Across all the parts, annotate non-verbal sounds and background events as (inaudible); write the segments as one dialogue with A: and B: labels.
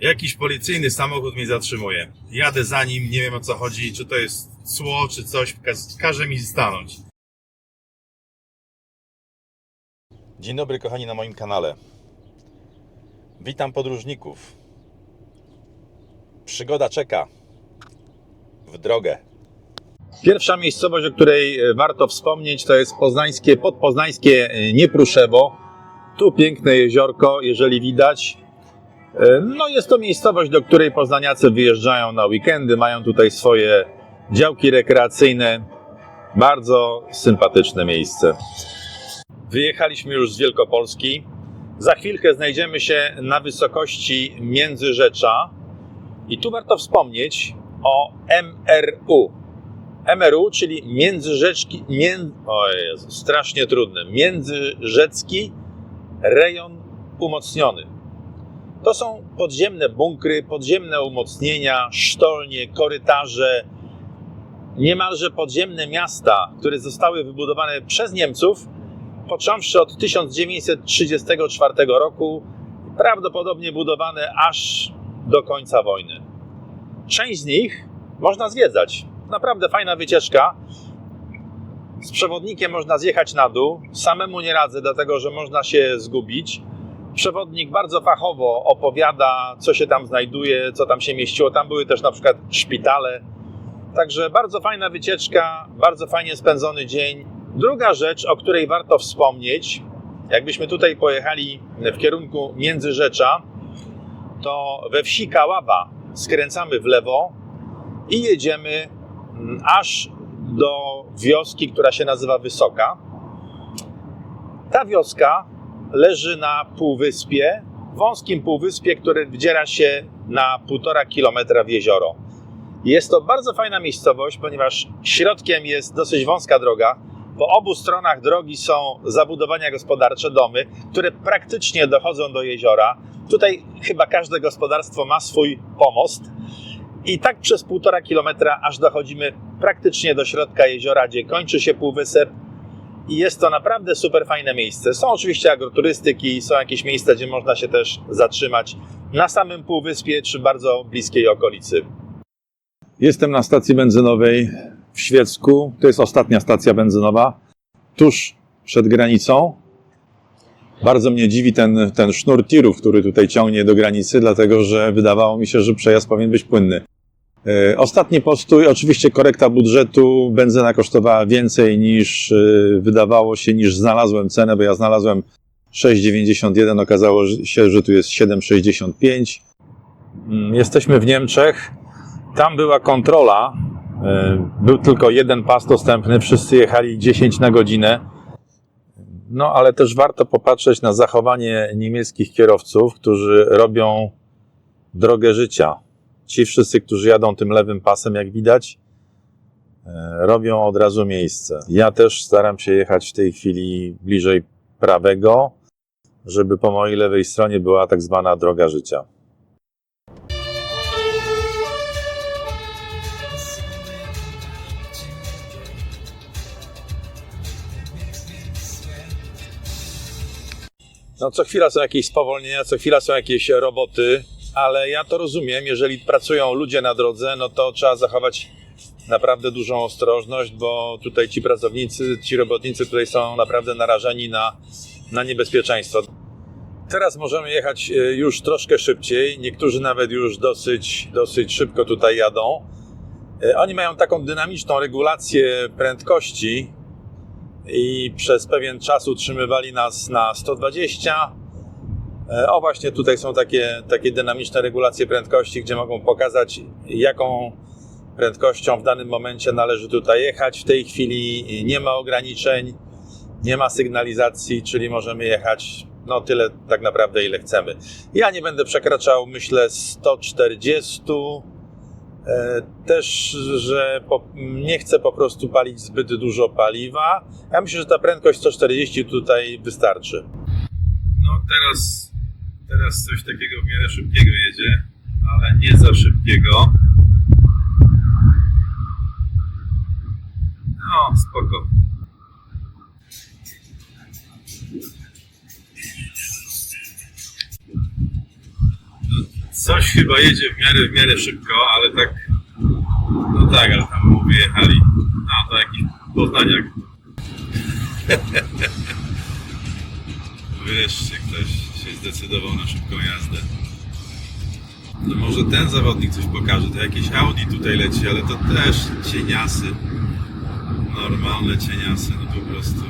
A: Jakiś policyjny samochód mnie zatrzymuje. Jadę za nim, nie wiem o co chodzi, czy to jest cło, czy coś, każe mi stanąć. Dzień dobry kochani na moim kanale. Witam podróżników. Przygoda czeka. W drogę. Pierwsza miejscowość, o której e, warto wspomnieć, to jest poznańskie, podpoznańskie e, Niepruszewo. Tu piękne jeziorko, jeżeli widać. No jest to miejscowość, do której poznaniacy wyjeżdżają na weekendy, mają tutaj swoje działki rekreacyjne. Bardzo sympatyczne miejsce. Wyjechaliśmy już z Wielkopolski. Za chwilkę znajdziemy się na wysokości Międzyrzecza. I tu warto wspomnieć o MRU. MRU, czyli Międzyrzeczki, mię, o Jezu, strasznie trudne, Międzyrzecki Rejon Umocniony. To są podziemne bunkry, podziemne umocnienia, sztolnie, korytarze, niemalże podziemne miasta, które zostały wybudowane przez Niemców, począwszy od 1934 roku, prawdopodobnie budowane aż do końca wojny. Część z nich można zwiedzać. Naprawdę fajna wycieczka. Z przewodnikiem można zjechać na dół. Samemu nie radzę, dlatego że można się zgubić. Przewodnik bardzo fachowo opowiada, co się tam znajduje, co tam się mieściło. Tam były też na przykład szpitale. Także bardzo fajna wycieczka, bardzo fajnie spędzony dzień. Druga rzecz, o której warto wspomnieć, jakbyśmy tutaj pojechali w kierunku Międzyrzecza, to we wsi Kaława skręcamy w lewo i jedziemy mm, aż do wioski, która się nazywa Wysoka. Ta wioska leży na półwyspie, wąskim półwyspie, które wdziera się na półtora kilometra w jezioro. Jest to bardzo fajna miejscowość, ponieważ środkiem jest dosyć wąska droga. Po obu stronach drogi są zabudowania gospodarcze, domy, które praktycznie dochodzą do jeziora. Tutaj chyba każde gospodarstwo ma swój pomost. I tak przez półtora kilometra aż dochodzimy praktycznie do środka jeziora, gdzie kończy się półwysep. I jest to naprawdę super fajne miejsce. Są oczywiście agroturystyki, są jakieś miejsca, gdzie można się też zatrzymać na samym półwyspie czy bardzo bliskiej okolicy. Jestem na stacji benzynowej w Świecku. To jest ostatnia stacja benzynowa, tuż przed granicą. Bardzo mnie dziwi ten, ten sznur tirów, który tutaj ciągnie do granicy, dlatego że wydawało mi się, że przejazd powinien być płynny. E, Ostatni postój, oczywiście korekta budżetu. Benzyna kosztowała więcej niż e, wydawało się, niż znalazłem cenę, bo ja znalazłem 6,91, okazało się, że tu jest 7,65. Mm, Jesteśmy w Niemczech. Tam była kontrola. e, Był tylko jeden pas dostępny, wszyscy jechali 10 na godzinę. No, ale też warto popatrzeć na zachowanie niemieckich kierowców, którzy robią drogę życia. Ci wszyscy, którzy jadą tym lewym pasem, jak widać, e, robią od razu miejsce. Ja też staram się jechać w tej chwili bliżej prawego, żeby po mojej lewej stronie była tak zwana droga życia. No, co chwila są jakieś spowolnienia, co chwila są jakieś roboty, ale ja to rozumiem. Jeżeli pracują ludzie na drodze, no to trzeba zachować naprawdę dużą ostrożność, bo tutaj ci pracownicy, ci robotnicy tutaj są naprawdę narażeni na, na niebezpieczeństwo. Teraz możemy jechać e, już troszkę szybciej. Niektórzy nawet już dosyć, dosyć szybko tutaj jadą. E, Oni mają taką dynamiczną regulację prędkości, i przez pewien czas utrzymywali nas na 120. E, O właśnie tutaj są takie, takie dynamiczne regulacje prędkości, gdzie mogą pokazać jaką prędkością w danym momencie należy tutaj jechać. W tej chwili nie ma ograniczeń, nie ma sygnalizacji, czyli możemy jechać no tyle tak naprawdę ile chcemy. Ja nie będę przekraczał myślę 140. E, Też, że po, nie chcę po prostu palić zbyt dużo paliwa. Ja myślę, że ta prędkość 140 tutaj wystarczy. No teraz, teraz coś takiego w miarę szybkiego jedzie, ale nie za szybkiego. No, spoko. No, Coś chyba jedzie w miarę, w miarę szybko, ale tak. No tak, ale tam mu wyjechali. A to jakiś poznaniak. (laughs) Wreszcie ktoś się zdecydował na szybką jazdę. No może ten zawodnik coś pokaże. To jakieś Audi tutaj leci, ale to też cieniasy. Normalne cieniasy, no po prostu.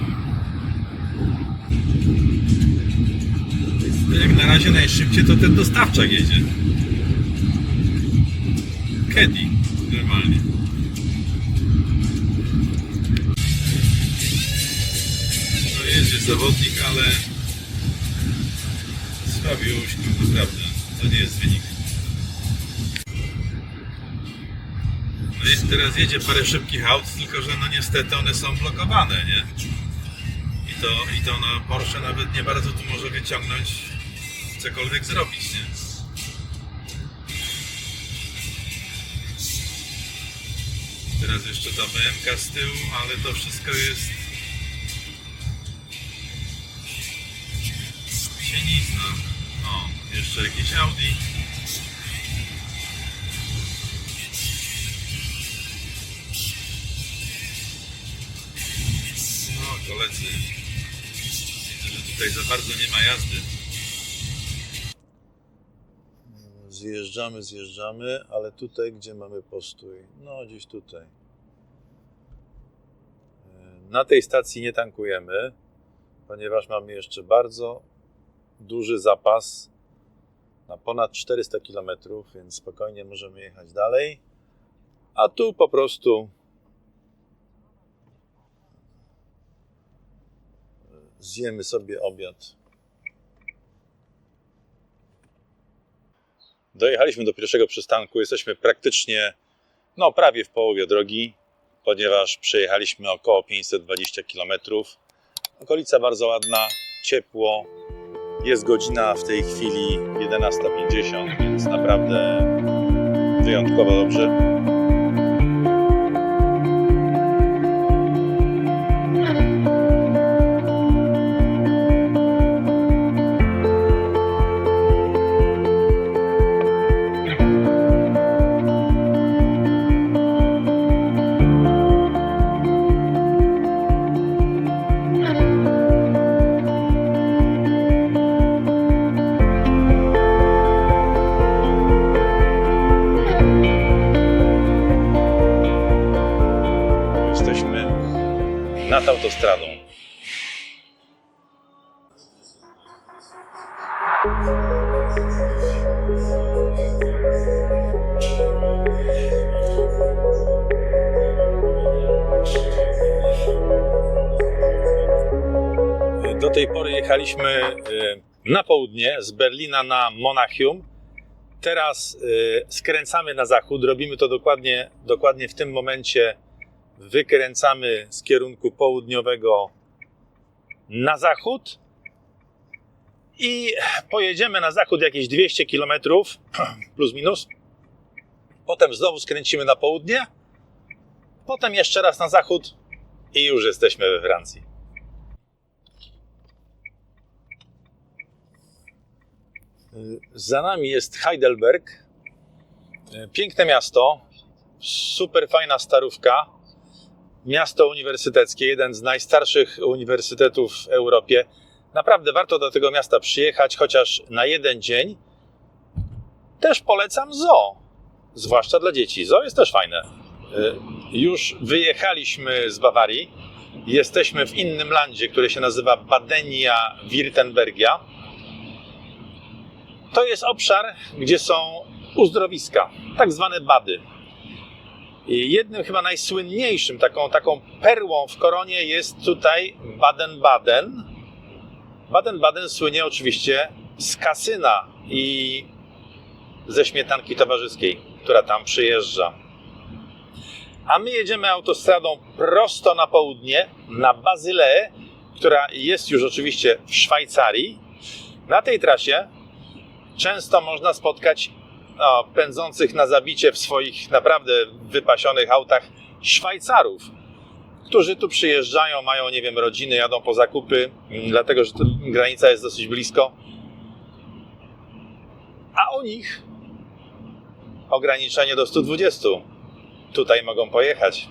A: No jak na razie najszybciej to ten dostawczak jedzie. Keddy, normalnie. No jedzie zawodnik, ale naprawdę. To nie jest wynik. No i teraz jedzie parę szybkich aut, tylko że no niestety one są blokowane, nie? I to, i to na Porsche nawet nie bardzo tu może wyciągnąć, cokolwiek zrobić, nie? Teraz jeszcze ta BMK z tyłu, ale to wszystko jest sienizna. O, jeszcze jakieś Audi. No, koledzy. Widzę, że tutaj za bardzo nie ma jazdy. Zjeżdżamy, zjeżdżamy, ale tutaj, gdzie mamy postój? No, gdzieś tutaj. Na tej stacji nie tankujemy, ponieważ mamy jeszcze bardzo duży zapas na ponad 400 km, więc spokojnie możemy jechać dalej. A tu po prostu zjemy sobie obiad. Dojechaliśmy do pierwszego przystanku. Jesteśmy praktycznie, no prawie w połowie drogi, ponieważ przejechaliśmy około 520 km. Okolica bardzo ładna, ciepło. Jest godzina w tej chwili 11.50, więc naprawdę wyjątkowo dobrze. Nad autostradą. Do tej pory jechaliśmy e, na południe z Berlina na Monachium. Teraz e, skręcamy na zachód. Robimy to dokładnie, dokładnie w tym momencie wykręcamy z kierunku południowego na zachód i pojedziemy na zachód jakieś 200 km (clears throat) plus minus. Potem znowu skręcimy na południe, potem jeszcze raz na zachód i już jesteśmy we Francji. Za nami jest Heidelberg. Piękne miasto, super fajna starówka miasto uniwersyteckie, jeden z najstarszych uniwersytetów w Europie. Naprawdę warto do tego miasta przyjechać, chociaż na jeden dzień. Też polecam zoo, zwłaszcza dla dzieci. Zoo jest też fajne. Y, Już wyjechaliśmy z Bawarii. Jesteśmy w innym landzie, które się nazywa Badenia Württembergia. To jest obszar, gdzie są uzdrowiska, tak zwane bady. Jednym chyba najsłynniejszym, taką, taką perłą w koronie jest tutaj Baden-Baden. Baden-Baden słynie oczywiście z kasyna i ze śmietanki towarzyskiej, która tam przyjeżdża. A my jedziemy autostradą prosto na południe, na Bazyleę, która jest już oczywiście w Szwajcarii. Na tej trasie często można spotkać pędzących na zabicie w swoich naprawdę wypasionych autach Szwajcarów, którzy tu przyjeżdżają, mają, nie wiem, rodziny, jadą po zakupy, mm, dlatego że granica jest dosyć blisko. A o nich ograniczenie do 120. Tutaj mogą pojechać.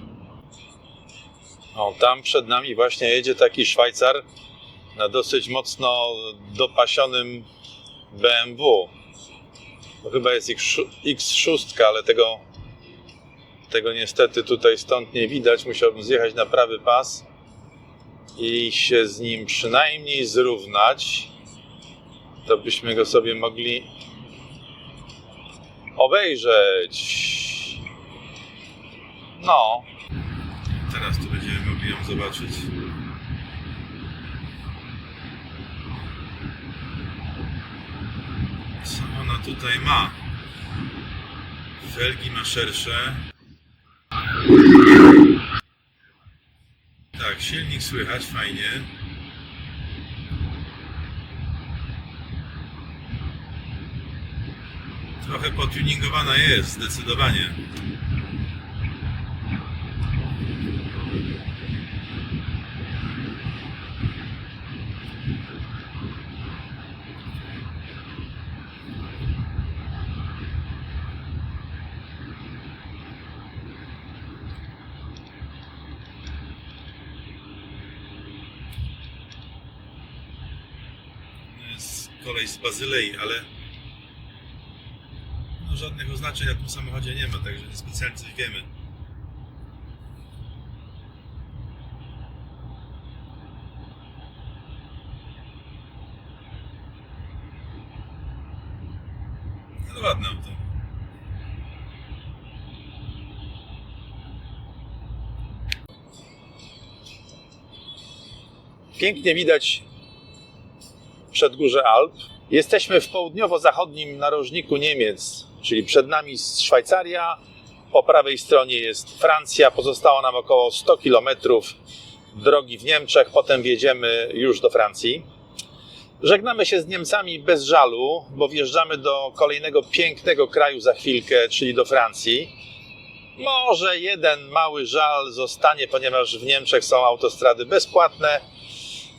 A: O, tam przed nami właśnie jedzie taki Szwajcar na dosyć mocno dopasionym BMW. To chyba jest X- X6, ale tego, tego niestety tutaj stąd nie widać. Musiałbym zjechać na prawy pas i się z nim przynajmniej zrównać. To byśmy go sobie mogli obejrzeć. No. Teraz tu będziemy mogli ją zobaczyć. Co ona tutaj ma? Felgi ma szersze. Tak, silnik słychać fajnie. Trochę potuningowana jest, zdecydowanie. Jest kolej z Bazylei, ale no, żadnych oznaczeń na tym samochodzie nie ma, także specjalnie coś wiemy. Ale ładne auto. Pięknie widać przedgórze Alp. Jesteśmy w południowo-zachodnim narożniku Niemiec, czyli przed nami Szwajcaria, po prawej stronie jest Francja, pozostało nam około 100 km drogi w Niemczech, potem wjedziemy już do Francji. Żegnamy się z Niemcami bez żalu, bo wjeżdżamy do kolejnego pięknego kraju za chwilkę, czyli do Francji. Może jeden mały żal zostanie, ponieważ w Niemczech są autostrady bezpłatne,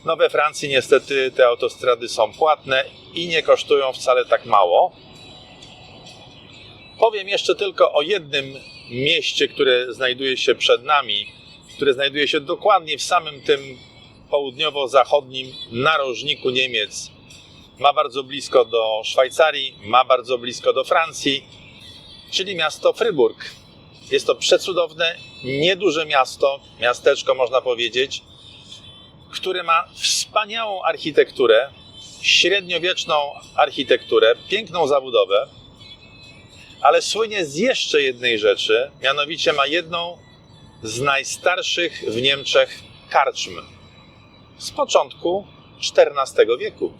A: no we Francji niestety te autostrady są płatne i nie kosztują wcale tak mało. Powiem jeszcze tylko o jednym mieście, które znajduje się przed nami, które znajduje się dokładnie w samym tym południowo-zachodnim narożniku Niemiec. Ma bardzo blisko do Szwajcarii, ma bardzo blisko do Francji, czyli miasto Fryburg. Jest to przecudowne, nieduże miasto, miasteczko można powiedzieć, które ma wspaniałą architekturę, średniowieczną architekturę, piękną zabudowę, ale słynie z jeszcze jednej rzeczy, mianowicie ma jedną z najstarszych w Niemczech karczm z początku XIV wieku.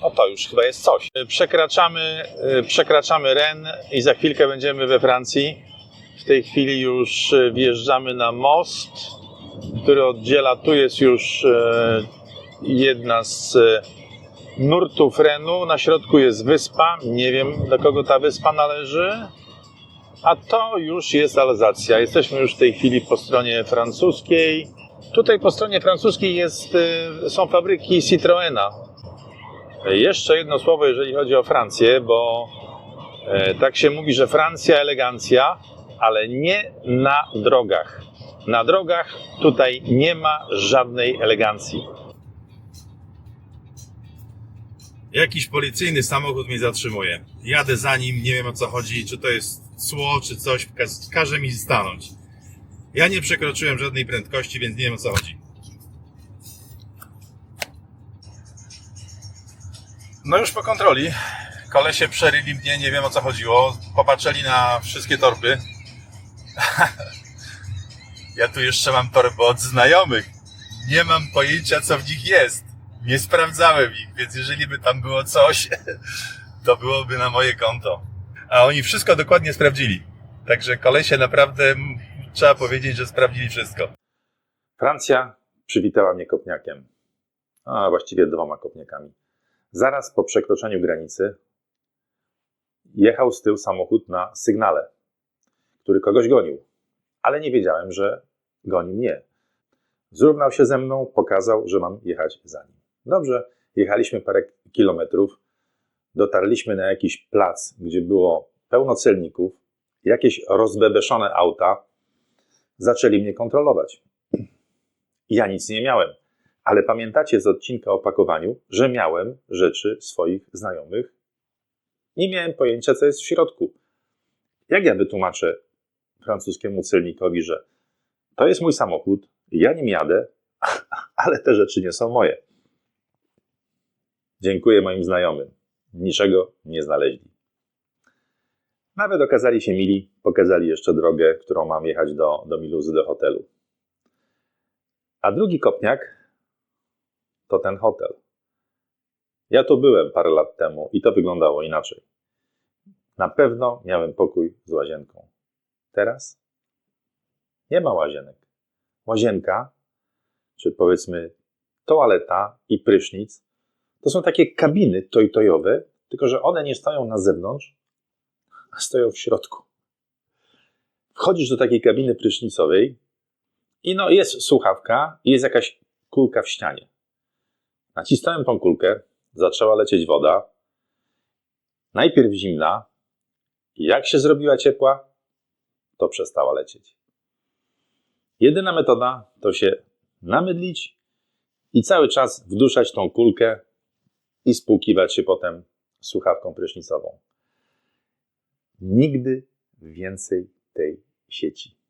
A: O to już chyba jest coś. Przekraczamy, przekraczamy Ren i za chwilkę będziemy we Francji. W tej chwili już wjeżdżamy na most, który oddziela. Tu jest już e, jedna z e, nurtów Renu. Na środku jest wyspa. Nie wiem, do kogo ta wyspa należy. A to już jest Alzacja. Jesteśmy już w tej chwili po stronie francuskiej. Tutaj po stronie francuskiej jest, e, są fabryki Citroena. Jeszcze jedno słowo, jeżeli chodzi o Francję, bo tak się mówi, że Francja elegancja, ale nie na drogach. Na drogach tutaj nie ma żadnej elegancji. Jakiś policyjny samochód mnie zatrzymuje. Jadę za nim, nie wiem o co chodzi, czy to jest cło, czy coś, każe mi stanąć. Ja nie przekroczyłem żadnej prędkości, więc nie wiem o co chodzi. No już po kontroli. Kolesie przeryli mnie, nie wiem o co chodziło. Popatrzyli na wszystkie torby. (laughs) Ja tu jeszcze mam torby od znajomych. Nie mam pojęcia, co w nich jest. Nie sprawdzałem ich, więc jeżeli by tam było coś, (laughs) to byłoby na moje konto. A oni wszystko dokładnie sprawdzili. Także kolesie naprawdę trzeba powiedzieć, że sprawdzili wszystko. Francja przywitała mnie kopniakiem. A właściwie dwoma kopniakami. Zaraz po przekroczeniu granicy jechał z tyłu samochód na sygnale, który kogoś gonił ale nie wiedziałem, że goni mnie. Zrównał się ze mną, pokazał, że mam jechać za nim. Dobrze, jechaliśmy parę kilometrów, dotarliśmy na jakiś plac, gdzie było pełno celników, jakieś rozbebeszone auta zaczęli mnie kontrolować. Ja nic nie miałem, ale pamiętacie z odcinka o pakowaniu, że miałem rzeczy swoich znajomych. Nie miałem pojęcia, co jest w środku. Jak ja wytłumaczę francuskiemu celnikowi, że to jest mój samochód, ja nim jadę, (laughs) ale te rzeczy nie są moje. Dziękuję moim znajomym. Niczego nie znaleźli. Nawet okazali się mili, pokazali jeszcze drogę, którą mam jechać do, do Miluzy, do hotelu. A drugi kopniak to ten hotel. Ja tu byłem parę lat temu i to wyglądało inaczej. Na pewno miałem pokój z łazienką. Teraz nie ma łazienek. Łazienka, czy powiedzmy toaleta i prysznic, to są takie kabiny toj-tojowe, tylko że one nie stoją na zewnątrz, a stoją w środku. Wchodzisz do takiej kabiny prysznicowej i no jest słuchawka i jest jakaś kulka w ścianie. Nacisnąłem tą kulkę, zaczęła lecieć woda. Najpierw zimna, jak się zrobiła ciepła, to przestała lecieć. Jedyna metoda to się namydlić i cały czas wduszać tą kulkę i spłukiwać się potem słuchawką prysznicową. Nigdy więcej tej sieci